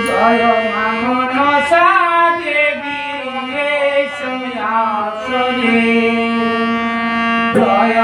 জয় মা মনসা দেবী এসো আসরে জয়